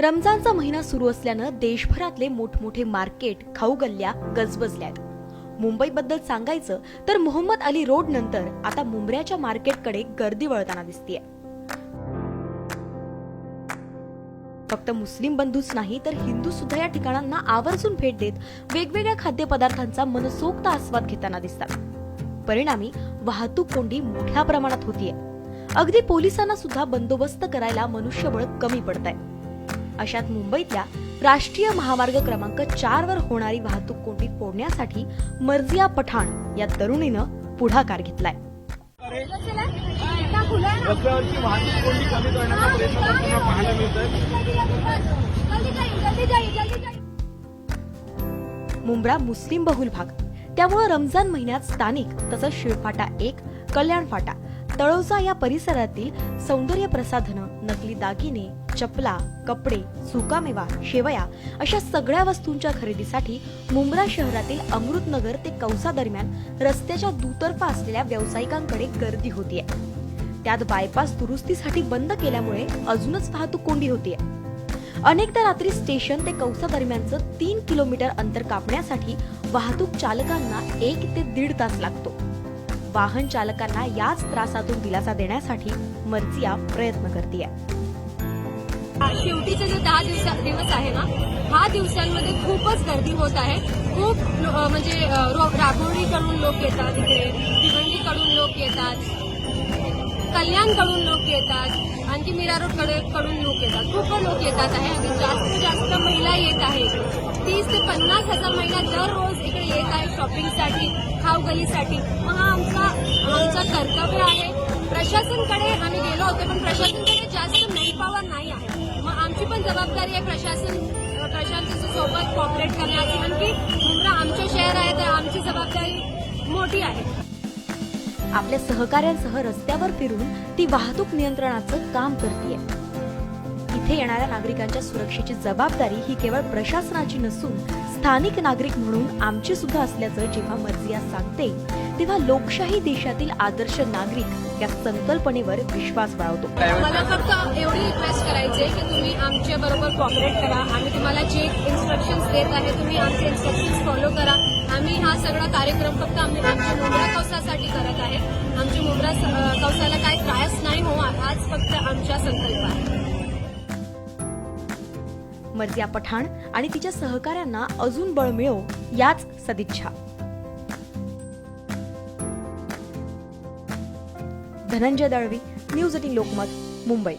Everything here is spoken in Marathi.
रमजानचा महिना सुरू असल्यानं देशभरातले मोठमोठे मार्केट खाऊ गल्ल्या गजबजल्या आहेत मुंबईबद्दल सांगायचं तर मोहम्मद अली रोड नंतर आता मुंबऱ्याच्या मार्केटकडे गर्दी वळताना दिसतीये. फक्त मुस्लिम बंधूच नाही तर हिंदू सुद्धा या ठिकाणांना आवर्जून भेट देत वेगवेगळ्या खाद्यपदार्थांचा मनसोक्त आस्वाद घेताना दिसतात. परिणामी वाहतूक कोंडी मोठ्या प्रमाणात होतीये. अगदी पोलिसांना सुद्धा बंदोबस्त करायला मनुष्यबळ कमी पडत आहे अशात मुंबईतल्या राष्ट्रीय महामार्ग क्रमांक चार वर होणारी वाहतूक कोंडी फोडण्यासाठी मर्जिया पठाण या तरुणीनं पुढाकार घेतलाय. मुंब्रा मुस्लिम बहुल भाग. त्यामुळे रमजान महिन्यात स्थानिक तसंच शिळफाटा एक कल्याण फाटा तळोजा या परिसरातील सौंदर्य प्रसाधनं नकली दागिने चपला कपडे सुकामेवा शेवया अशा सगळ्या वस्तूंच्या खरेदीसाठी मुंब्रा शहरातील अमृतनगर ते कौसा दरम्यान रस्त्याच्या दुतर्फा असलेल्या व्यावसायिकांकडे गर्दी होतीये. त्यात बायपास दुरुस्तीसाठी बंद केल्यामुळे अजूनच वाहतूक कोंडी होतीये. अनेकदा रात्री स्टेशन ते कौसा दरम्यानचं तीन किलोमीटर अंतर कापण्यासाठी वाहतूक चालकांना एक ते दीड तास लागतो. वाहन चालकांना याच त्रासातून दिलासा देण्यासाठी मर्जिया प्रयत्न करते शेवटीचे जे दहा दिवसा दिवस आहे ना हा दिवसांमध्ये खूपच गर्दी होत आहे. खूप म्हणजे रो- राबोळीकडून लोक येतात इकडे भिवंडीकडून लोक येतात कल्याणकडून लोक येतात आणखी मीरा रोडकडे कडून लोक येतात. खूप लोक येतात आहे आणि जास्तीत जास्त महिला येत आहे तीस ते पन्नास हजार महिला दररोज इकडे येत आहे शॉपिंगसाठी खावगलीसाठी मग हा आमचा आमचं कर्तव्य आहे. प्रशासनकडे आम्ही गेलो होतो पण प्रशासनकडे जास्त मेनपॉवर नाही आहे. जबाबदारी आहे प्रशासन प्रशासन सोबत कॉपरेट करण्याची. आणखी मुंब्रा आमचं शहर आहे तर आमची जबाबदारी मोठी आहे. आपल्या सहकाऱ्यांसह रस्त्यावर फिरून ती वाहतूक नियंत्रणाचं काम करते इथे येणाऱ्या नागरिकांच्या सुरक्षेची जबाबदारी ही केवळ प्रशासनाची नसून स्थानिक नागरिक म्हणून आमची सुद्धा असल्याचं जेव्हा मर्जिया सांगते तेव्हा लोकशाही देशातील आदर्श नागरिक या संकल्पनेवर विश्वास बाळगतो. आमच्याबरोबर कॉपरेट करा. आम्ही तुम्हाला जे इन्स्ट्रक्शन्स देत आहे तुम्ही आमचे इन्स्ट्रक्शन्स फॉलो करा. आम्ही हा सगळा कार्यक्रम फक्त आम्ही आमच्या मुंब्रा कौसासाठी करत आहे. आमच्या मुंब्रा स- काय काही त्रास नाही हो हाच फक्त आमचा संकल्प आहे. मर्जिया पठाण आणि तिच्या सहकाऱ्यांना अजून बळ मिळो याच सदिच्छा. Dhananjay Dalvi news eighteen Lokmat Mumbai.